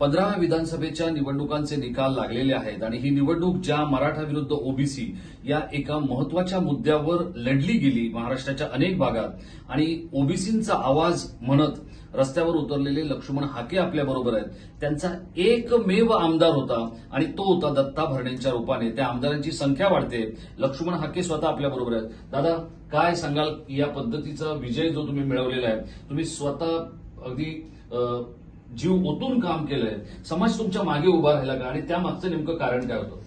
पंधराव्या विधानसभेच्या निवडणुकांचे निकाल लागलेले आहेत आणि ही निवडणूक ज्या मराठा विरुद्ध ओबीसी या एका महत्त्वाच्या मुद्द्यावर लढली गेली महाराष्ट्राच्या अनेक भागात आणि ओबीसींचा आवाज म्हणत रस्त्यावर उतरलेले लक्ष्मण हाके आपल्या बरोबर आहेत. त्यांचा एकमेव आमदार होता आणि तो होता दत्ता भरणेंच्या रूपाने. त्या आमदारांची संख्या वाढते. लक्ष्मण हाके स्वतः आपल्या बरोबर आहेत. दादा काय सांगाल? या पद्धतीचा विजय जो तुम्ही मिळवलेला आहे तुम्ही स्वतः अगदी जीव ओतून काम केलंय. समाज तुमच्या मागे उभा राहिला का? आणि त्यामागचं नेमकं कारण काय होतं?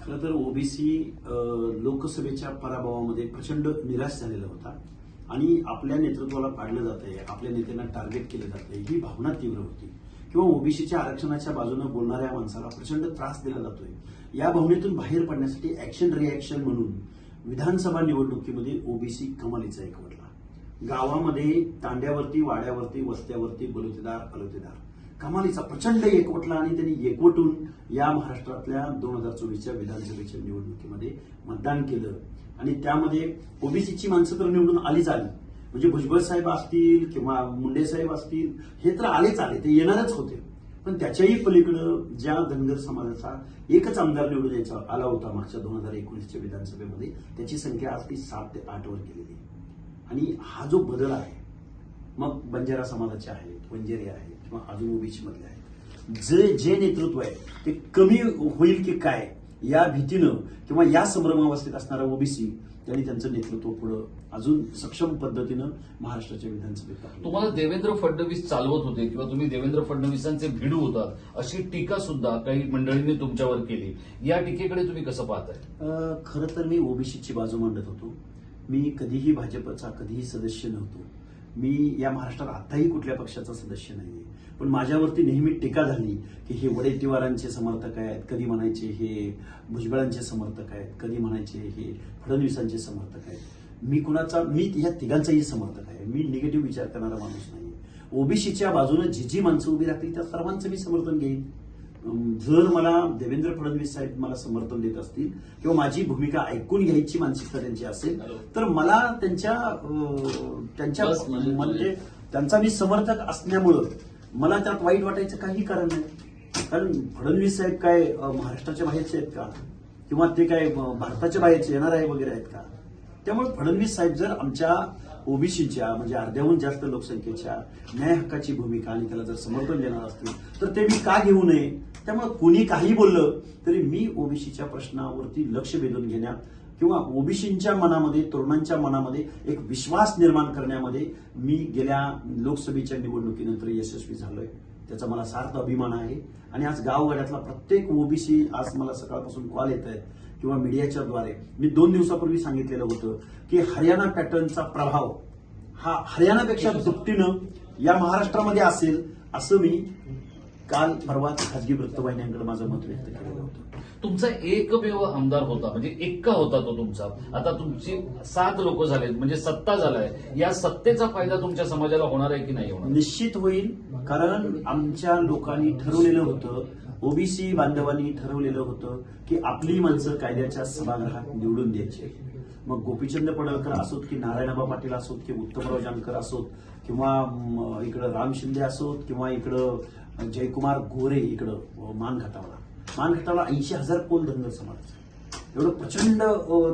खरं तर ओबीसी लोकसभेच्या पराभवामध्ये प्रचंड निराश झालेला होता. आणि आपल्या नेतृत्वाला पाडलं जात आहे आपल्या नेत्यांना टार्गेट केलं जात आहे ही भावना तीव्र होती. किंवा ओबीसीच्या आरक्षणाच्या बाजूने बोलणाऱ्या माणसाला प्रचंड त्रास दिला जातोय. या भावनेतून बाहेर पडण्यासाठी ऍक्शन रिॲक्शन म्हणून विधानसभा निवडणुकीमध्ये ओबीसी कमालीचा एक वाटला गावामध्ये तांड्यावरती वाड्यावरती वस्त्यावरती बलुतेदार अलुतेदार. कमालीचा प्रचंड एकवटला आणि त्यांनी एकवटून या महाराष्ट्रातल्या दोन हजार चोवीसच्या विधानसभेच्या निवडणुकीमध्ये मतदान केलं. आणि त्यामध्ये ओबीसीची माणसं तर निवडून आलीच आली म्हणजे भुजबळ साहेब असतील किंवा मुंडे साहेब असतील हे तर आलेच आले. ते येणारच होते. पण त्याच्याही पलीकडं ज्या धनगर समाजाचा एकच आमदार निवडून यायचा आला होता मागच्या दोन हजार एकोणीसच्या विधानसभेमध्ये त्याची संख्या आज ती सात ते आठवर गेलेली आहे. आणि हा जो बदल आहे मग बंजारा समाजाचे आहेत वंजेरी आहेत किंवा अजून ओबीसी मधले आहेत जे जे नेतृत्व आहे ते कमी होईल की काय या भीतीनं किंवा या संभ्रमावस्थेत असणारा ओबीसी त्यांनी त्यांचं नेतृत्व पुढं अजून सक्षम पद्धतीनं महाराष्ट्राच्या विधानसभेत. तुम्हाला देवेंद्र फडणवीस चालवत होते किंवा तुम्ही देवेंद्र फडणवीसांचे भिडू होतात अशी टीका सुद्धा काही मंडळींनी तुमच्यावर केली. या टीकेकडे तुम्ही कसं पाहताय? खरं तर मी ओबीसीची बाजू मांडत होतो. मी कधीही भाजपचा कधीही सदस्य नव्हतो. मी या महाराष्ट्रात आताही कुठल्या पक्षाचा सदस्य नाही पण माझ्यावरती नेहमी टीका झाली की हे वडेट्टीवारांचे समर्थक आहेत कधी म्हणायचे हे भुजबळांचे समर्थक आहेत कधी म्हणायचे हे फडणवीसांचे समर्थक आहेत. मी कुणाचा मी या तिघांचाही समर्थक आहे. मी निगेटिव्ह विचार करणारा माणूस नाही ओबीसीच्या बाजूने जी जी माणसं उभी राहतील त्या सर्वांचं मी समर्थन घेईन. जर मला देवेंद्र फडणवीस साहेब मला समर्थन देत असतील किंवा माझी भूमिका ऐकून घ्यायची मानसिकता त्यांची असेल तर मला त्यांच्या त्यांच्या म्हणजे त्यांचा मी समर्थक असल्यामुळं मला त्यात वाईट वाटायचं काही कारण नाही. कारण फडणवीस साहेब काय महाराष्ट्राच्या बाहेरचे आहेत का? किंवा ते काय भारताच्या बाहेरचे येणार आहे वगैरे आहेत का? त्यामुळे फडणवीस साहेब जर आमच्या ओबीसीच्या म्हणजे अर्ध्याहून जास्त लोकसंख्येच्या न्याय हक्काची भूमिका आणि त्याला जर समर्थन देणार असतील तर ते मी का घेऊ नये? त्यामुळे कोणी काही बोललं तरी मी ओबीसीच्या प्रश्नावरती लक्ष वेधून घेण्यात किंवा ओबीसींच्या मनामध्ये तरुणांच्या मनामध्ये एक विश्वास निर्माण करण्यामध्ये मी गेल्या लोकसभेच्या निवडणुकीनंतर यशस्वी झालोय. त्याचा मला सार्थ अभिमान आहे. आणि आज गावगाड्यातला प्रत्येक ओबीसी आज मला सकाळपासून कॉल येत आहेत किंवा मीडियाच्या द्वारे. मी दोन दिवसापूर्वी सांगितलेलं होतं की हरियाणा पॅटर्नचा प्रभाव हा हरियाणापेक्षा दुपटीनं या महाराष्ट्रामध्ये असेल असं मी काल परवा खाजगी वृत्तवाहिन्यांकडे माझं मत व्यक्त केलेलं होतं. तुमचा एकमेव आमदार होता म्हणजे एक्का होता तो तुमचा. आता तुमची सात लोक झालेत म्हणजे सत्ता झालाय. या सत्तेचा फायदा तुमच्या समाजाला होणार आहे की नाही होणार? निश्चित होईल कारण आमच्या लोकांनी ठरवलेलं होतं ओबीसी बांधवांनी ठरवलेलं होतं की आपली माणसं कायद्याच्या सभागृहात निवडून द्यायची. मग गोपीचंद पडळकर असोत की नारायणबा पाटील असोत की उत्तमराव जानकर असोत किंवा इकडं राम शिंदे असोत किंवा इकडं जयकुमार गोरे इकडं अ, मानघाटावला. मानघाटावला ऐंशी हजार पोल धनगर समाजाचा. एवढं प्रचंड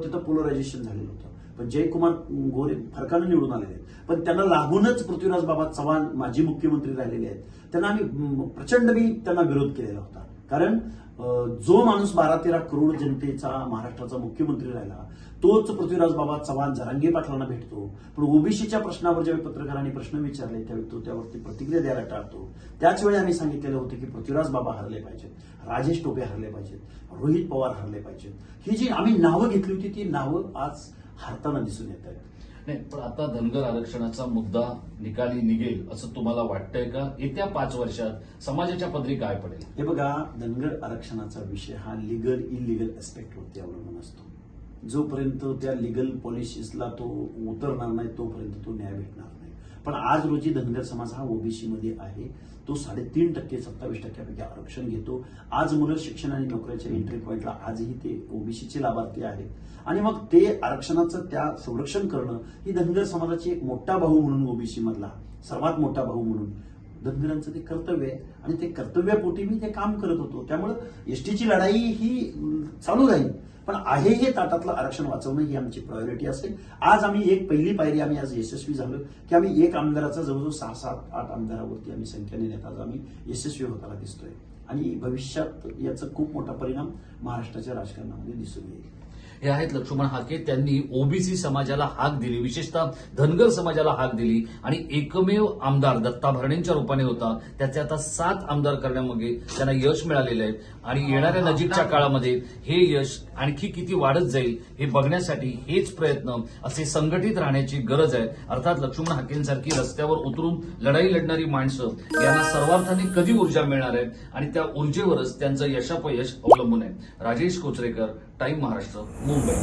तिथं पोलरायझेशन झालेलं होतं. पण जयकुमार गोरे फरकानं निवडून आलेले आहेत. पण त्यांना लागूनच पृथ्वीराज बाबा चव्हाण माजी मुख्यमंत्री राहिलेले आहेत. त्यांना आम्ही प्रचंड मी त्यांना विरोध केलेला होता. कारण जो माणूस बारा तेरा करोड जनतेचा महाराष्ट्राचा मुख्यमंत्री राहिला तोच पृथ्वीराज बाबा चव्हाण जरांगे पाटलांना भेटतो. पण ओबीसीच्या प्रश्नावर ज्यावेळी पत्रकारांनी प्रश्न विचारले त्यावेळी तो त्यावरती प्रतिक्रिया द्यायला टाळतो. त्याच वेळी आम्ही सांगितलेलं होतं की पृथ्वीराज बाबा हरले पाहिजेत राजेश टोपे हरले पाहिजेत रोहित पवार हरले पाहिजेत. ही जी आम्ही नावं घेतली होती ती नावं आज हरताना दिसून येत आहेत. नाही पण आता धनगर आरक्षणाचा मुद्दा निकाली निघेल असं तुम्हाला वाटतंय का? येत्या पाच वर्षात समाजाच्या पदरी काय पडेल? हे बघा धनगर आरक्षणाचा विषय हा लिगल इलिगल वरती अवलंबून असतो. जोपर्यंत त्या लिगल पॉलिसीसला तो उतरणार नाही तोपर्यंत तो न्याय भेटणार पण आज रोजी धनगर समाज हा ओबीसी मध्ये आहे. तो साडेतीन टक्के सत्तावीस टक्क्यापैकी आरक्षण घेतो. आज मुलं शिक्षण आणि नोकऱ्याच्या एंट्री पॉईंटला आजही ते ओबीसीचे लाभार्थी आहेत. आणि मग ते आरक्षणाचं त्या संरक्षण करणं ही धनगर समाजाची एक मोठा भाऊ म्हणून ओबीसी मधला सर्वात मोठा भाऊ म्हणून. धनगरांचं ते कर्तव्य आहे आणि ते कर्तव्यापोटी मी ते काम करत होतो. त्यामुळं एसटीची लढाई ही चालू राहील. पण आहे हे ताटातलं आरक्षण वाचवणं ही आमची प्रायोरिटी असेल. आज आम्ही एक पहिली पायरी आम्ही आज यशस्वी झालो की आम्ही एक आमदाराचा जवळजवळ सहा सात आठ आमदारावरती आम्ही संख्येने नेता आज आम्ही यशस्वी होताना दिसतोय. आणि भविष्यात याचा खूप मोठा परिणाम महाराष्ट्राच्या राजकारणामध्ये दिसून येईल. हे आहेत लक्ष्मण हाके. त्यांनी ओबीसी समाजाला हाक दिली. विशेषतः धनगर समाजाला हाक दिली. आणि एकमेव आमदार दत्ता भरणेंच्या रूपाने होता. त्याचे आता सात आमदार करण्यामागे त्यांना यश मिळालेलं आहे. आणि येणाऱ्या नजीकच्या काळामध्ये हे यश आणखी किती वाढत जाईल हे बघण्यासाठी हेच प्रयत्न असे संघटित राहण्याची गरज आहे. अर्थात लक्ष्मण हाकेंसारखी रस्त्यावर उतरून लढाई लढणारी माणसं यांना सर्वार्थाने कधी ऊर्जा मिळणार आहे? आणि त्या ऊर्जेवरच त्यांचं यशापयश अवलंबून आहे. Rajesh Kochrekar time Maharashtra umbe